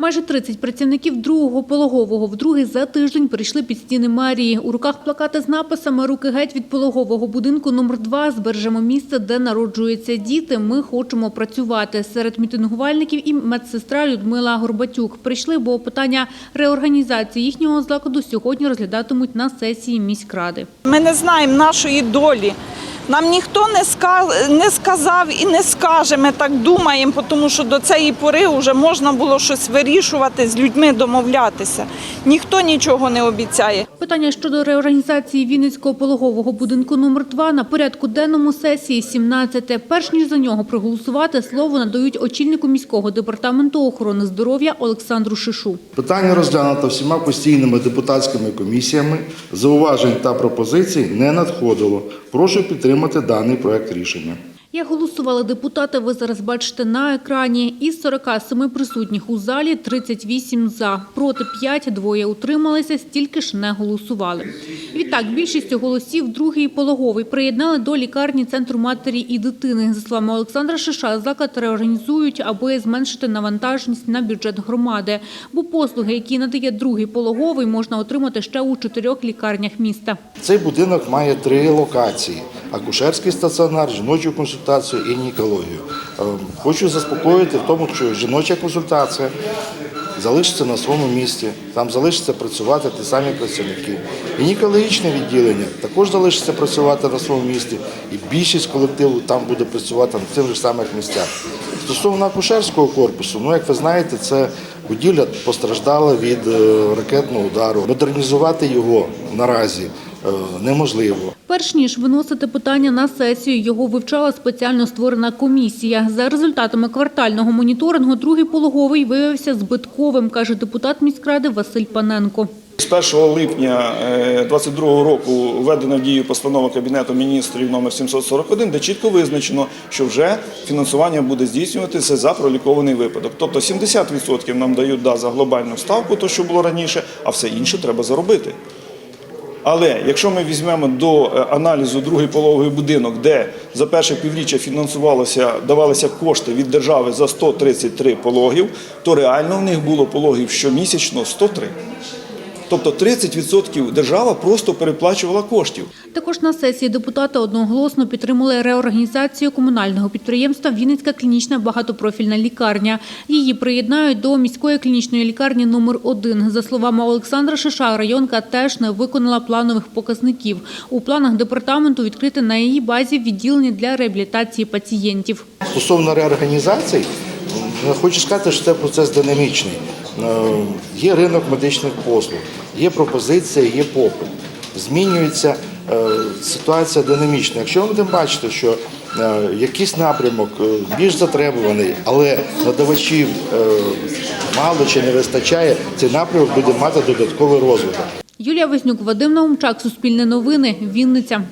Майже 30 працівників другого пологового вдруге за тиждень прийшли під стіни мерії. У руках плакати з написами «Руки геть від пологового будинку номер 2 Збережемо місце, де народжуються діти. Ми хочемо працювати». Серед мітингувальників і медсестра Людмила Горбатюк. Прийшли, бо питання реорганізації їхнього закладу сьогодні розглядатимуть на сесії міськради. Ми не знаємо нашої долі. Нам ніхто не ска- не сказав і не скаже, ми так думаємо, тому що до цієї пори вже можна було щось вирішувати, з людьми домовлятися. Ніхто нічого не обіцяє. Питання щодо реорганізації Вінницького пологового будинку номер 2 на порядку денному сесії 17. Перш ніж за нього проголосувати, слово надають очільнику міського департаменту охорони здоров'я Олександру Шишу. Питання розглянуто всіма постійними депутатськими комісіями. Зауважень та пропозицій не надходило. Прошу підтримати даний проект рішення. Як голосували депутати, ви зараз бачите на екрані. Із 47 присутніх у залі 38 за, проти 5, двоє утрималися, стільки ж не голосували. Відтак, більшістю голосів другий пологовий приєднали до лікарні Центру матері і дитини. За словами Олександра Шиша, заклад реорганізують, аби зменшити навантаженість на бюджет громади. Бо послуги, які надає другий пологовий, можна отримати ще у чотирьох лікарнях міста. Цей будинок має три локації: акушерський стаціонар, жіночу консультацію і гінекологію. Е, Хочу заспокоїти в тому, що жіноча консультація залишиться на своєму місці, там залишиться працювати ті самі працівники. Гінекологічне відділення також залишиться працювати на своєму місці, і більшість колективу там буде працювати на тих же самих місцях. Стосовно акушерського корпусу, ну як ви знаєте, це будівля постраждала від е, ракетного удару. Модернізувати його наразі неможливо. Перш ніж виносити питання на сесію, його вивчала спеціально створена комісія. За результатами квартального моніторингу другий пологовий виявився збитковим, каже депутат міськради Василь Паненко. З 1 липня 2022 року введена в дію постанова Кабінету міністрів номер 741, де чітко визначено, що вже фінансування буде здійснюватися за пролікований випадок. Тобто 70% нам дають да, за глобальну ставку, то що було раніше, а все інше треба заробити. Але якщо ми візьмемо до е, аналізу другий пологовий будинок, де за перше півріччя фінансувалося, давалися кошти від держави за 133 пологів, то реально в них було пологів щомісячно 103. Тобто 30% держава просто переплачувала коштів. Також на сесії депутати одноголосно підтримали реорганізацію комунального підприємства Вінницька клінічна багатопрофільна лікарня. Її приєднають до міської клінічної лікарні номер 1 За словами Олександра Шиша, районка теж не виконала планових показників. У планах департаменту відкрити на її базі відділення для реабілітації пацієнтів. Стосовно реорганізації, хочу сказати, що це процес динамічний. Е, Є ринок медичних послуг, є пропозиція, є попит. Змінюється е, ситуація динамічна. Якщо ми будемо бачити, що е, якийсь напрямок більш затребуваний, але надавачів мало чи не вистачає, цей напрямок буде мати додатковий розвиток. Юлія Вознюк, Вадим Наумчак, Суспільне новини, Вінниця.